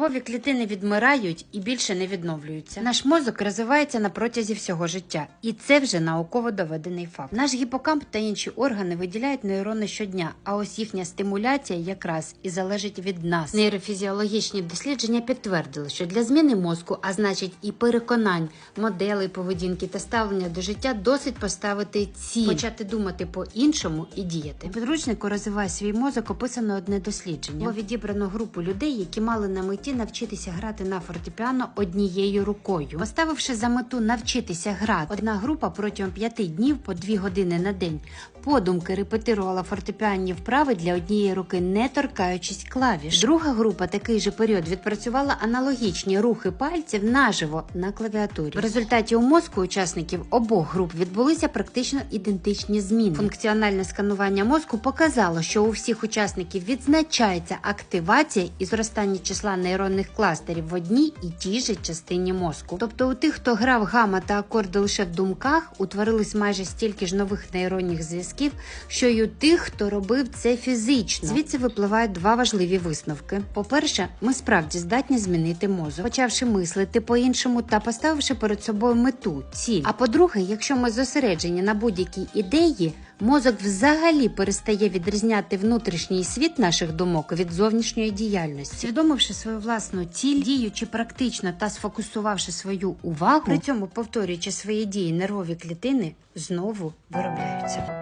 Нервові клітини відмирають і більше не відновлюються. Наш мозок розвивається на протязі всього життя, і це вже науково доведений факт. Наш гіпокамп та інші органи виділяють нейрони щодня, а ось їхня стимуляція якраз і залежить від нас. Нейрофізіологічні дослідження підтвердили, що для зміни мозку, а значить і переконань, моделей поведінки та ставлення до життя, досить поставити ціль, почати думати по-іншому і діяти. У підручнику розвиває свій мозок описано одне дослідження. Було відібрано групу людей, які мали на меті навчитися грати на фортепіано однією рукою. Поставивши за мету навчитися грати, одна група протягом п'яти днів по дві години на день подумки репетирувала фортепіанні вправи для однієї руки, не торкаючись клавіш. Друга група такий же період відпрацювала аналогічні рухи пальців наживо на клавіатурі. В результаті у мозку учасників обох груп відбулися практично ідентичні зміни. Функціональне сканування мозку показало, що у всіх учасників відзначається активація і зростання числа нейронних кластерів в одній і тій же частині мозку. Тобто у тих, хто грав гама та акорди лише в думках, утворились майже стільки ж нових нейронних зв'язків, що й у тих, хто робив це фізично. Звідси випливають два важливі висновки. По-перше, ми справді здатні змінити мозок, почавши мислити по-іншому та поставивши перед собою мету, ціль. А по-друге, якщо ми зосереджені на будь-якій ідеї. Мозок взагалі перестає відрізняти внутрішній світ наших думок від зовнішньої діяльності, свідомивши свою власну ціль, діючи практично та сфокусувавши свою увагу, при цьому повторюючи свої дії, нервові клітини знову виробляються.